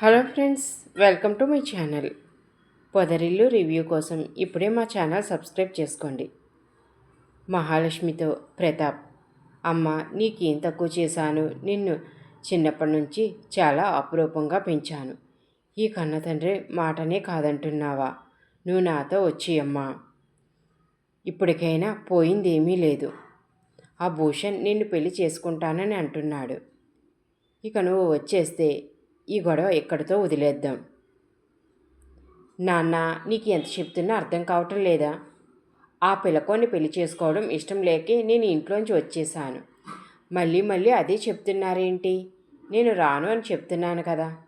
Hello friends welcome to my channel. పొదరిల్లు review కోసం ఇప్పుడే మా ఛానల్ సబ్స్క్రైబ్ చేసుకోండి. మహాలక్ష్మితో ప్రతాప్ అమ్మ నీకేం తక్కువ చేశాను? నిన్ను చిన్నప్పటి నుంచి చాలా అపురూపంగా పెంచాను. ఈ కన్న తండ్రి మాటనే కాదంటున్నావా? నువ్వు నాతో వచ్చియమ్మా ఇప్పటికైనా పోయిందేమీ లేదు. ఆ భూషణ్ నిన్ను పెళ్ళి చేసుకుంటానని అంటున్నాడు. ఇక నువ్వు వచ్చేస్తే ఈ గొడవ ఎక్కడితో వదిలేద్దాం? నాన్న నీకు ఎంత చెప్తున్నా అర్థం కావటం లేదా? ఆ పిల్లకోని పెళ్ళి చేసుకోవడం ఇష్టం లేకే నేను ఇంట్లోంచి వచ్చేసాను మళ్ళీ మళ్ళీ అదే చెప్తున్నారేంటి? నేను రాను అని చెప్తున్నాను కదా.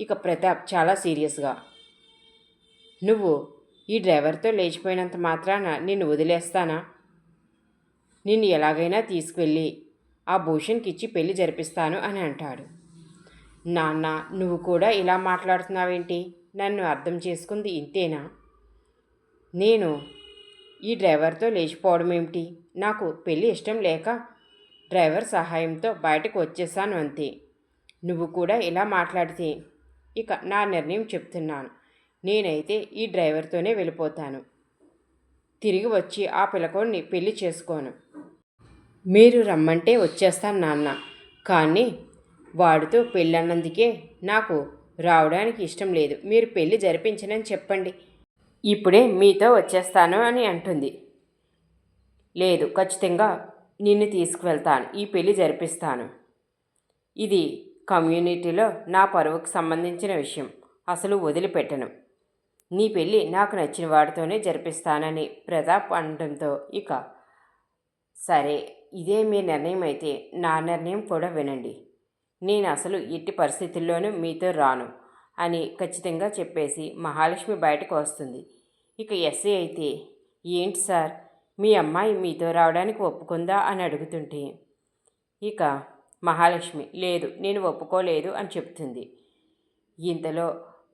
ఇక ప్రతాప్ చాలా సీరియస్గా. నువ్వు ఈ డ్రైవర్తో లేచిపోయినంత మాత్రాన నిన్ను వదిలేస్తానా? నిన్ను ఎలాగైనా తీసుకువెళ్ళి ఆ భూషణ్కి ఇచ్చి పెళ్ళి జరిపిస్తాను అని అంటాడు. నాన్న నువ్వు కూడా ఇలా మాట్లాడుతున్నావేంటి? నన్ను అర్థం చేసుకుంది ఇంతేనా? నేను ఈ డ్రైవర్తో లేచిపోవడం ఏమిటి? నాకు పెళ్ళి ఇష్టం లేక డ్రైవర్ సహాయంతో బయటకు వచ్చేసాను అంతే. నువ్వు కూడా ఇలా మాట్లాడితే ఇక నా నిర్ణయం చెప్తున్నాను. నేనైతే ఈ డ్రైవర్తోనే వెళ్ళిపోతాను. తిరిగి వచ్చి ఆ పిల్లకోడిని పెళ్ళి చేసుకోను. మీరు రమ్మంటే వచ్చేస్తాను నాన్న. కానీ వాడితో పెళ్ళన్నందుకే నాకు రావడానికి ఇష్టం లేదు. మీరు పెళ్ళి జరిపించనని చెప్పండి. ఇప్పుడే మీతో వచ్చేస్తాను అని అంటుంది. లేదు ఖచ్చితంగా నిన్ను తీసుకువెళ్తాను. ఈ పెళ్ళి జరిపిస్తాను. ఇది కమ్యూనిటీలో నా పరువుకు సంబంధించిన విషయం. అసలు వదిలిపెట్టను. నీ పెళ్ళి నాకు నచ్చిన వాడితోనే జరిపిస్తానని ప్రతాప్ అనడంతో ఇక సరే ఇదే మీ నిర్ణయం అయితే. నా నిర్ణయం కూడా వినండి. నేను అసలు ఎట్టి పరిస్థితుల్లోనూ మీతో రాను అని ఖచ్చితంగా చెప్పేసి మహాలక్ష్మి బయటకు వస్తుంది. ఇక ఎస్ఏ అయితే ఏంటి సార్? మీ అమ్మాయి మీతో రావడానికి ఒప్పుకుందా? అని అడుగుతుంటే ఇక మహాలక్ష్మి లేదు నేను ఒప్పుకోలేదు అని చెప్తుంది ఇంతలో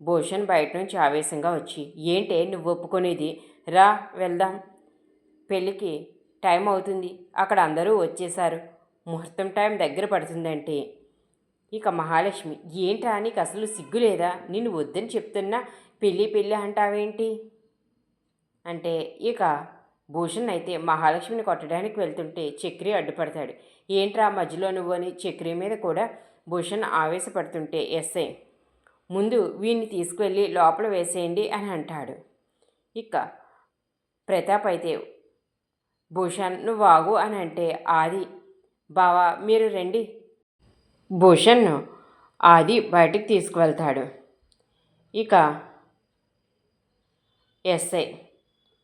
భూషణ్ బయట నుంచి ఆవేశంగా వచ్చి ఏంటే నువ్వు ఒప్పుకునేది? రా వెళ్దాం. పెళ్ళికి టైం అవుతుంది. అక్కడ అందరూ వచ్చేశారు. ముహూర్తం టైం దగ్గర పడుతుందంటే ఇక మహాలక్ష్మి ఏంట్రా నీకు అసలు సిగ్గు లేదా నిన్ను వద్దని చెప్తున్నా పెళ్ళి పెళ్ళి అంటావేంటి? అంటే ఇక భూషణ్ అయితే మహాలక్ష్మిని కొట్టడానికి వెళ్తుంటే చక్రి అడ్డుపడతాడు. ఏంట్రా మధ్యలో నువ్వు? అని చక్రి మీద కూడా భూషణ్ ఆవేశపడుతుంటే ఎస్ఐ ముందు వీడిని తీసుకువెళ్ళి లోపల వేసేయండి అని అంటాడు. ఇక ప్రతాప్ అయితే భూషణ్ నువ్వు ఆగు అని అంటే ఆది బావా మీరు రండి భూషణ్ను ఆది బయటికి తీసుకువెళ్తాడు. ఇక ఎస్ఐ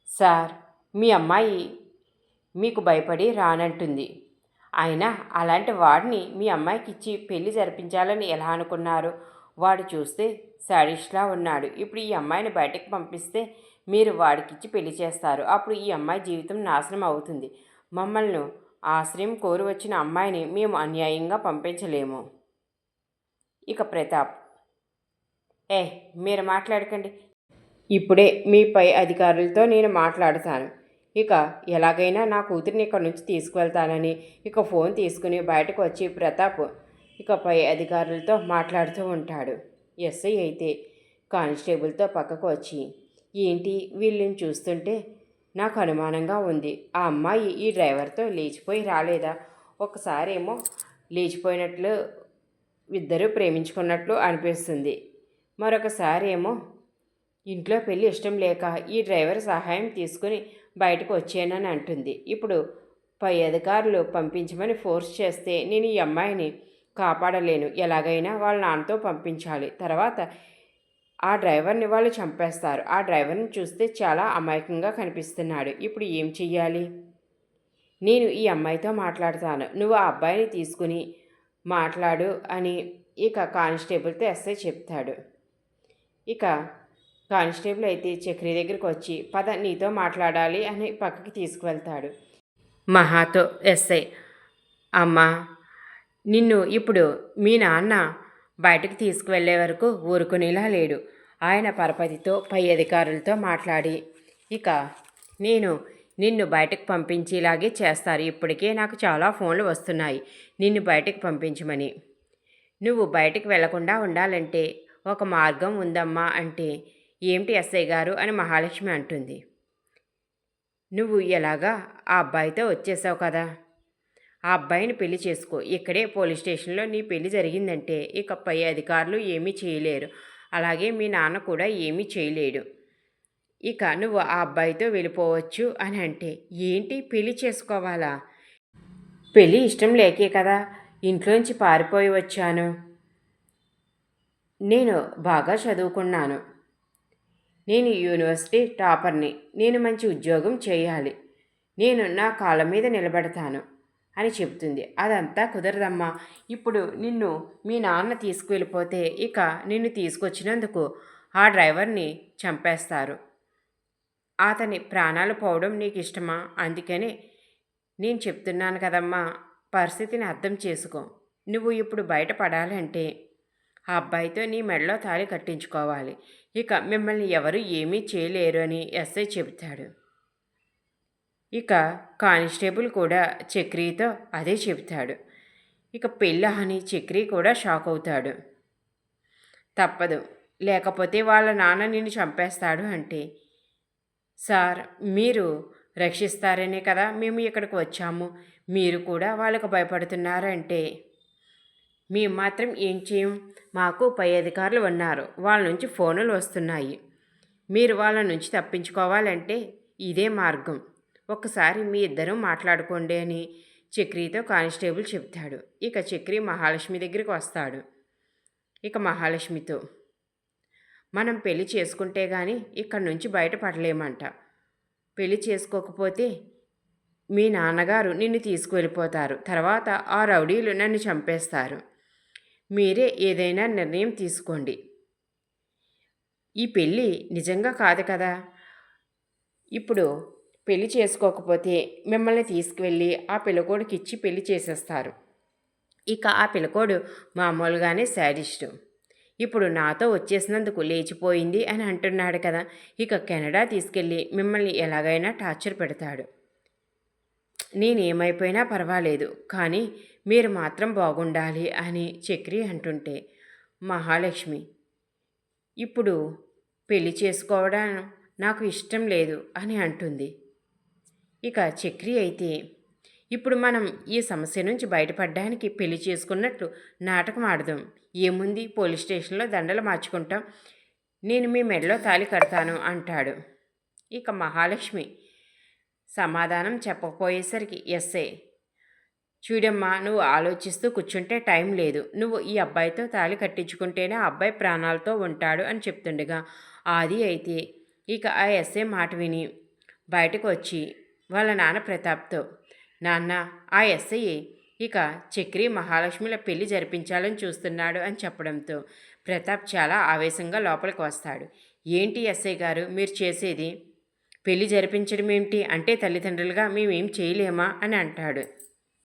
సార్ మీ అమ్మాయి మీకు భయపడి రానంటుంది. అయినా అలాంటి వాడిని మీ అమ్మాయికి ఇచ్చి పెళ్ళి జరిపించాలని ఎలా అనుకున్నారు? వాడు చూస్తే సాడిస్ట్లా ఉన్నాడు. ఇప్పుడు ఈ అమ్మాయిని బయటకు పంపిస్తే మీరు వాడికిచ్చి పెళ్ళి చేస్తారు. అప్పుడు ఈ అమ్మాయి జీవితం నాశనం అవుతుంది. మమ్మల్ని ఆశ్రయం కోరి వచ్చిన అమ్మాయిని మేము అన్యాయంగా పంపించలేము. ఇక ప్రతాప్ ఏ మీరు మాట్లాడకండి. ఇప్పుడే మీ పై అధికారులతో నేను మాట్లాడతాను. ఇక ఎలాగైనా నా కూతురిని ఇక్కడ నుంచి తీసుకువెళ్తానని ఇక ఫోన్ తీసుకుని బయటకు వచ్చి ప్రతాప్ ఇక పై అధికారులతో మాట్లాడుతూ ఉంటాడు. ఎస్ఐ అయితే కానిస్టేబుల్తో పక్కకు వచ్చి ఏంటి వీళ్ళని చూస్తుంటే నాకు అనుమానంగా ఉంది. ఆ అమ్మాయి ఈ డ్రైవర్తో లేచిపోయి రాలేదా? ఒకసారేమో లేచిపోయినట్లు ఇద్దరూ ప్రేమించుకున్నట్లు అనిపిస్తుంది. మరొకసారి ఏమో ఇంట్లో పెళ్ళి ఇష్టం లేక ఈ డ్రైవర్ సహాయం తీసుకుని బయటకు వచ్చానని అంటుంది. ఇప్పుడు పై అధికారులు పంపించమని ఫోర్స్ చేస్తే నేను ఈ అమ్మాయిని కాపాడలేను. ఎలాగైనా వాళ్ళ నాన్నతో పంపించాలి. తర్వాత ఆ డ్రైవర్ని వాళ్ళు చంపేస్తారు. ఆ డ్రైవర్ని చూస్తే చాలా అమాయకంగా కనిపిస్తున్నాడు. ఇప్పుడు ఏం చెయ్యాలి? నేను ఈ అమ్మాయితో మాట్లాడతాను. నువ్వు ఆ అబ్బాయిని తీసుకుని మాట్లాడు అని ఇక కానిస్టేబుల్తో ఎస్ఐ చెప్తాడు. ఇక కానిస్టేబుల్ అయితే చక్రి దగ్గరికి వచ్చి పద నీతో మాట్లాడాలి అని పక్కకి తీసుకువెళ్తాడు. మహాతో ఎస్ఐ అమ్మా నిన్ను ఇప్పుడు మీ నాన్న బయటకు తీసుకువెళ్ళే వరకు ఊరుకునేలా లేడు. ఆయన పరపతితో పై అధికారులతో మాట్లాడి ఇక నేను నిన్ను బయటకు పంపించేలాగే చేస్తారు. ఇప్పటికే నాకు చాలా ఫోన్లు వస్తున్నాయి. నిన్ను బయటకు పంపించమని. నువ్వు బయటికి వెళ్ళకుండా ఉండాలంటే ఒక మార్గం ఉందమ్మా అంటే ఏమిటి ఎస్ఐ గారు అని మహాలక్ష్మి అంటుంది. నువ్వు ఎలాగా ఆ అబ్బాయితో వచ్చేసావు కదా? ఆ అబ్బాయిని పెళ్ళి చేసుకో. ఇక్కడే పోలీస్ స్టేషన్లో నీ పెళ్ళి జరిగిందంటే ఇక పై అధికారులు ఏమీ చేయలేరు. అలాగే మీ నాన్న కూడా ఏమీ చేయలేడు. ఇక నువ్వు ఆ అబ్బాయితో వెళ్ళిపోవచ్చు అని అంటే ఏంటి పెళ్ళి చేసుకోవాలా? పెళ్ళి ఇష్టం లేకే కదా ఇంట్లోంచి పారిపోయి వచ్చాను. నేను బాగా చదువుకున్నాను. నేను యూనివర్సిటీ టాపర్ని. నేను మంచి ఉద్యోగం చేయాలి. నేను నా కాళ్ళ మీద నిలబెడతాను. అని చెబుతుంది. అదంతా కుదరదమ్మా. ఇప్పుడు నిన్ను మీ నాన్న తీసుకువెళ్ళిపోతే ఇక నిన్ను తీసుకొచ్చినందుకు ఆ డ్రైవర్ని చంపేస్తారు. అతని ప్రాణాలు పోవడం నీకు ఇష్టమా అందుకనే నేను చెప్తున్నాను కదమ్మా. పరిస్థితిని అర్థం చేసుకో. నువ్వు ఇప్పుడు బయటపడాలంటే ఆ అబ్బాయితో నీ మెడలో తాళి కట్టించుకోవాలి. ఇక మిమ్మల్ని ఎవరు ఏమీ చేయలేరు అని ఎస్ఐ చెబుతాడు. ఇక కానిస్టేబుల్ కూడా చక్రీతో అదే చెబుతాడు. ఇక పెళ్ళ అని చక్రీ కూడా షాక్ అవుతాడు. తప్పదు. లేకపోతే వాళ్ళ నాన్న నిన్ను చంపేస్తాడు అంటే సార్ మీరు రక్షిస్తారనే కదా మేము ఇక్కడికి వచ్చాము. మీరు కూడా వాళ్ళకు భయపడుతున్నారంటే మేము మాత్రం ఏం చేయం? మాకు పై అధికారులు ఉన్నారు. వాళ్ళ నుంచి ఫోనులు వస్తున్నాయి. మీరు వాళ్ళ నుంచి తప్పించుకోవాలంటే ఇదే మార్గం. ఒకసారి మీ ఇద్దరూ మాట్లాడుకోండి అని చక్రితో కానిస్టేబుల్ చెప్తాడు. ఇక చక్రి మహాలక్ష్మి దగ్గరికి వస్తాడు. ఇక మహాలక్ష్మితో మనం పెళ్ళి చేసుకుంటే కానీ ఇక్కడి నుంచి బయటపడలేమంట. పెళ్ళి చేసుకోకపోతే మీ నాన్నగారు నిన్ను తీసుకువెళ్ళిపోతారు. తర్వాత ఆ రౌడీలు నన్ను చంపేస్తారు. మీరే ఏదైనా నిర్ణయం తీసుకోండి. ఈ పెళ్ళి నిజంగా కాదు కదా? ఇప్పుడు పెళ్ళి చేసుకోకపోతే మిమ్మల్ని తీసుకువెళ్ళి ఆ పిల్లకోడికి ఇచ్చి పెళ్ళి చేసేస్తారు. ఇక ఆ పిల్లకోడు మామూలుగానే శాడిస్టు. ఇప్పుడు నాతో వచ్చేసినందుకు లేచిపోయింది అని అంటున్నాడు కదా ఇక కెనడా తీసుకెళ్ళి మిమ్మల్ని ఎలాగైనా టార్చర్ పెడతాడు. నేనేమైపోయినా పర్వాలేదు కానీ మీరు మాత్రం బాగుండాలి అని చక్రి అంటుంటే మహాలక్ష్మి ఇప్పుడు పెళ్ళి చేసుకోవడం నాకు ఇష్టం లేదు అని అంటుంది. ఇక చక్రి అయితే ఇప్పుడు మనం ఈ సమస్య నుంచి బయటపడడానికి పెళ్ళి చేసుకున్నట్లు నాటకం ఆడదాం. ఏముంది? పోలీస్ స్టేషన్లో దండలు మార్చుకుంటాం. నేను మీ మెడలో తాలి కడతాను అంటాడు. ఇక మహాలక్ష్మి సమాధానం చెప్పకపోయేసరికి ఎస్ఏ చూడమ్మా నువ్వు ఆలోచిస్తూ కూర్చుంటే టైం లేదు. నువ్వు ఈ అబ్బాయితో తాళి కట్టించుకుంటేనే ఆ అబ్బాయి ప్రాణాలతో ఉంటాడు అని చెప్తుండగా ఆది అయితే ఇక ఆ ఎస్ఏ మాట విని బయటకు వచ్చి వాళ్ళ నాన్న ప్రతాప్తో. నాన్న ఆ ఎస్ఐ ఇక చక్రి మహాలక్ష్మిల పెళ్ళి జరిపించాలని చూస్తున్నాడు అని చెప్పడంతో ప్రతాప్ చాలా ఆవేశంగా లోపలికి వస్తాడు. ఏంటి ఎస్ఐ గారు మీరు చేసేది? పెళ్ళి జరిపించడం ఏమిటి అంటే తల్లిదండ్రులుగా మేమేం చేయలేమా? అని అంటాడు.